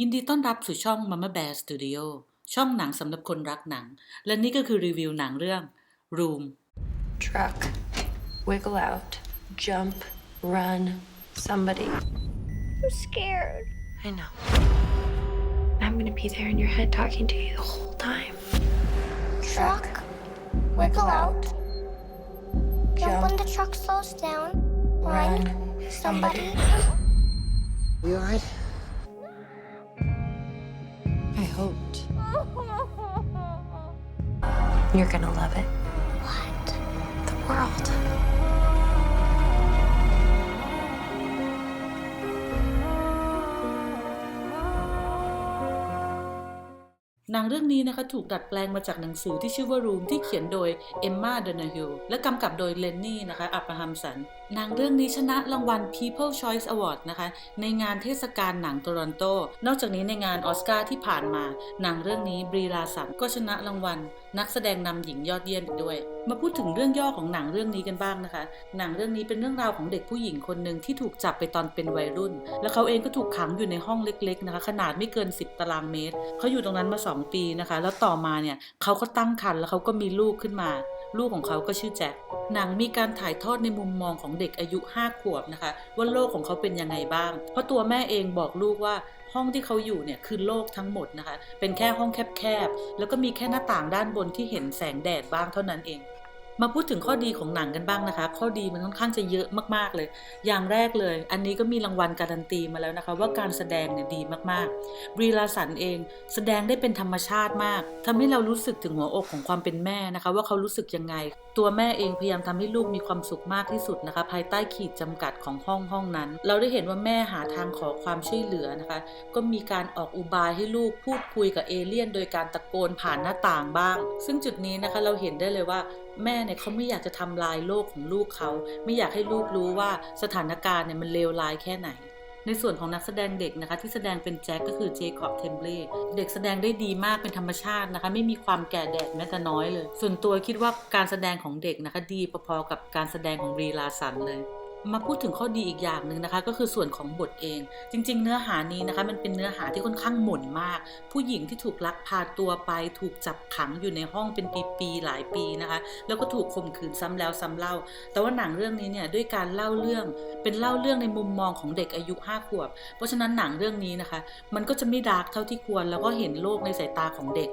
ยินดีต้อนรับสู่ช่อง Mama Bear Studio ช่องหนังสำหรับคนรักหนัง และนี่ก็คือรีวิวหนังเรื่อง Room Truck. Wiggle out. Jump. Run. Somebody. I'm scared. I know. I'm gonna be there in your head talking to you the whole time. Truck. Wiggle out. Jump Jump. when the truck slows down. Run. Run. Somebody. You alright? I hoped. You're gonna love it. what? The world. หนังเรื่องนี้นะคะถูกดัดแปลงมาจากหนังสือที่ชื่อว่า Room ที่เขียนโดยเอมมาเดนฮิลและกำกับโดยเลนนี่นะคะอับราฮัมสันหนังเรื่องนี้ชนะรางวัล People Choice Award นะคะ ในงานเทศกาลหนังโตรอนโต นอกจากนี้ในงานออสการ์ที่ผ่านมา หนังเรื่องนี้บรีลาสันก็ชนะรางวัล นักแสดงนำหญิงยอดเยี่ยมอีกด้วย มาพูดถึงเรื่องย่อของหนังเรื่องนี้กันบ้างนะคะ หนังเรื่องนี้เป็นเรื่องราวของเด็กผู้หญิงคนหนึ่งที่ถูกจับไปตอนเป็นวัยรุ่น แล้วเขาเองก็ถูกขังอยู่ในห้องเล็ก ๆ นะคะ ขนาดไม่เกิน 10 ตารางเมตรเขาอยู่ตรงนั้นมา 2 ปีนะคะ แล้วต่อมาเนี่ยเขาก็ตั้งครรภ์แล้วเขาก็มีลูกขึ้นมา ลูกของเขาก็ชื่อแจ็คหนังมีการถ่ายทอดในมุมมองของเด็กอายุ 5 ขวบนะคะ ว่าโลกของเขาเป็นยังไงบ้าง เพราะตัวแม่เองบอกลูกว่าห้องที่เขาอยู่เนี่ยคือโลกทั้งหมดนะคะ เป็นแค่ห้องแคบๆ แล้วก็มีแค่หน้าต่างด้านบนที่เห็นแสงแดดบ้างเท่านั้นเอง มาพูดถึงข้อดีของหนังกันบ้างนะคะ ข้อดีมันค่อนข้างจะเยอะมากๆเลย อย่างแรกเลย อันนี้ก็มีรางวัลการันตีมาแล้วนะคะ ว่าการแสดงเนี่ยดีมากๆบรีลาสันเองแสดงได้เป็นธรรมชาติมากทำให้เรารู้สึกถึงหัวอกของความเป็นแม่นะคะ ว่าเขารู้สึกยังไง ตัวแม่เองพยายามทำให้ลูกมีความสุขมากที่สุดนะคะ ภายใต้ขีดจำกัดของห้องห้องนั้น เราได้เห็นว่าแม่หาทางขอความช่วยเหลือนะคะ ก็มีการออกอุบายให้ลูกพูดคุยกับเอเลี่ยน โดยการตะโกนผ่านหน้าต่างบ้าง ซึ่งจุดนี้นะคะเราเห็นได้เลยว่าแม่เนี่ยเขาไม่อยากจะทำลายโลกของลูกเขา ไม่อยากให้ลูกรู้ว่าสถานการณ์เนี่ยมันเลวร้ายแค่ไหน ในส่วนของนักแสดงเด็กนะคะ ที่แสดงเป็นแจ็คก็คือเจคอบเทมเบลเด็กแสดงได้ดีมากเป็นธรรมชาตินะคะ ไม่มีความแก่แดดแม้แต่น้อยเลย ส่วนตัวคิดว่าการแสดงของเด็กนะคะ ดีพอๆกับการแสดงของรีลาสันเลย มาพูดถึงข้อดีอีกอย่างหนึ่งนะคะ ก็คือส่วนของบทเอง จริง ๆ เนื้อหานี้นะคะ มันเป็นเนื้อหาที่ค่อนข้างหม่นมาก ผู้หญิงที่ถูกลักพาตัวไป ถูกจับขังอยู่ในห้องเป็นปีๆหลายปีนะคะ แล้วก็ถูกข่มขืนซ้ำแล้วซ้ำเล่า แต่ว่าหนังเรื่องนี้เนี่ยด้วยการเล่าเรื่องเป็นเล่าเรื่องในมุมมองของเด็กอายุ5ขวบ เพราะฉะนั้นหนังเรื่องนี้นะคะ มันก็จะไม่ดาร์กเท่าที่ควร แล้วก็เห็นโลกในสายตาของเด็ก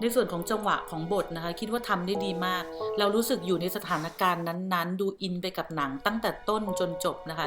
ในส่วนของจังหวะของบทนะคะ คิดว่าทำได้ดีมาก เรารู้สึกอยู่ในสถานการณ์นั้นๆ ดูอินไปกับหนังตั้งแต่ต้นจนจบนะคะ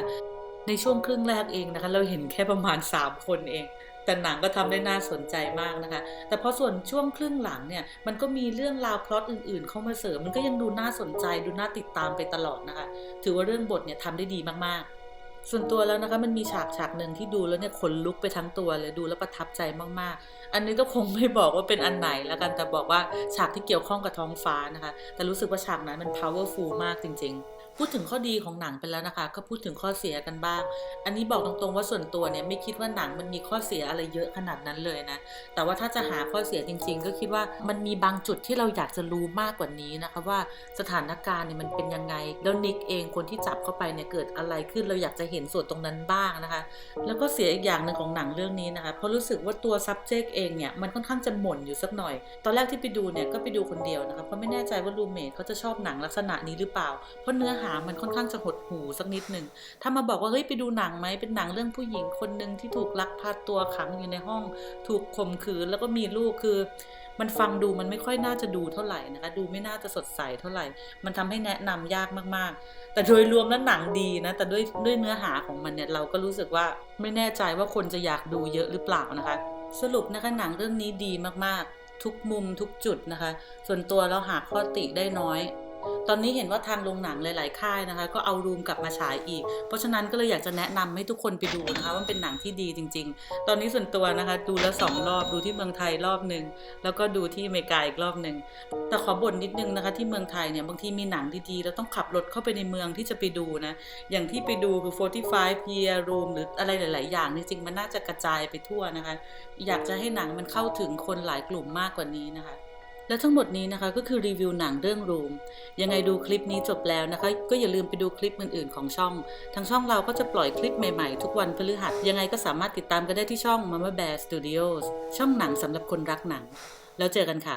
ในช่วงครึ่งแรกเองนะคะ เราเห็นแค่ประมาณ 3 คนเอง แต่หนังก็ทำได้น่าสนใจมากนะคะ แต่พอส่วนช่วงครึ่งหลังเนี่ยมันก็มีเรื่องราวพล็อตอื่นๆ เข้ามาเสริมมันก็ยังดูน่าสนใจ ดูน่าติดตามไปตลอดนะคะ ถือว่าเรื่องบทเนี่ยทำได้ดีมากๆ ส่วนตัวแล้วนะคะมันมีฉากฉากหนึ่งที่ดูแล้วเนี่ยขนลุกไปทั้งตัวเลยดูแล้วประทับใจมากๆ อันนี้ก็คงไม่บอกว่าเป็นอันไหนแล้วกันแต่บอกว่าฉากที่เกี่ยวข้องกับท้องฟ้านะคะ แต่รู้สึกว่าฉากนั้นมัน powerful มากจริง ๆ พูดถึงข้อดีของหนังไปแล้วนะคะ ก็พูดถึงข้อเสียกันบ้าง อันนี้บอกตรงๆว่าส่วนตัวเนี่ยไม่คิดว่าหนังมันมีข้อเสียอะไรเยอะขนาดนั้นเลยนะ แต่ว่าถ้าจะหาข้อเสียจริง ๆ ก็คิดว่ามันมีบางจุดที่เราอยากจะรู้มากกว่านี้นะคะว่าสถานการณ์เนี่ยมันเป็นยังไง แล้วนิกเองคนที่จับเข้าไปเนี่ยเกิดอะไรขึ้นเราอยากจะเห็นส่วนตรงนั้นบ้างนะคะ แล้วก็เสียอีกอย่างหนึ่งของหนังเรื่องนี้นะคะเพราะรู้สึกว่าตัว subject เองเนี่ยมันค่อนข้างจะหม่นอยู่สักหน่อย ตอนแรกที่ไปดูเนี่ยก็ไปดูคนเดียวนะคะเพราะไม่แน่ใจว่ารูเมทเขาจะชอบหนังลักษณะนี้หรือเปล่าเพราะเนื้อหามันค่อนข้างจะหดหูสักนิดหนึ่ง ถ้ามาบอกว่าเฮ้ยไปดูหนังไหมเป็นหนังเรื่องผู้หญิงคนหนึ่งที่ถูกลักพาตัวขังอยู่ในห้อง ถูกข่มขืนแล้วก็มีลูกคือ มันฟังดูมันไม่ค่อยน่าจะดูเท่าไหร่นะคะ ดูไม่น่าจะสดใสเท่าไหร่ มันทำให้แนะนำยากมากๆ แต่โดยรวมแล้วหนังดีนะ แต่ด้วยด้วยเนื้อหาของมันเนี่ยเราก็รู้สึกว่าไม่แน่ใจว่าคนจะอยากดูเยอะหรือเปล่านะคะ สรุปนะคะหนังเรื่องนี้ดีมากๆทุกมุมทุกจุดนะคะ ส่วนตัวเราหาข้อติได้น้อย ตอนนี้เห็นว่าทางโรงหนังหลาย ๆ ค่ายนะคะ ก็เอารูมกลับมาฉายอีก เพราะฉะนั้นก็เลยอยากจะแนะนำให้ทุกคนไปดูนะคะว่าเป็นหนังที่ดีจริง ๆ ตอนนี้ส่วนตัวนะคะดูแล้วสองรอบดูที่เมืองไทยรอบหนึ่งแล้วก็ดูที่อเมริกาอีกรอบหนึ่งแต่ขอบ่นนิดนึงนะคะ ที่เมืองไทยเนี่ยบางทีมีหนังดี ๆ แล้วต้องขับรถเข้าไปในเมืองที่จะไปดูนะอย่างที่ไปดูคือ 45 year room หรืออะไรหลาย ๆ อย่างจริง ๆ มันน่าจะกระจายไปทั่วนะคะ อยากจะให้หนังมันเข้าถึงคนหลายกลุ่มมากกว่านี้นะคะ และทั้งหมดนี้นะคะก็คือรีวิวหนังเรื่องรูมยังไงดูคลิปนี้จบแล้วนะคะ ก็อย่าลืมไปดูคลิปอื่นๆของช่อง ทางช่องเราก็จะปล่อยคลิปใหม่ๆ ทุกวันพฤหัส ยังไงก็สามารถติดตามกันได้ที่ช่อง Mama Bear Studios ช่องหนังสำหรับคนรักหนัง แล้วเจอกันค่ะ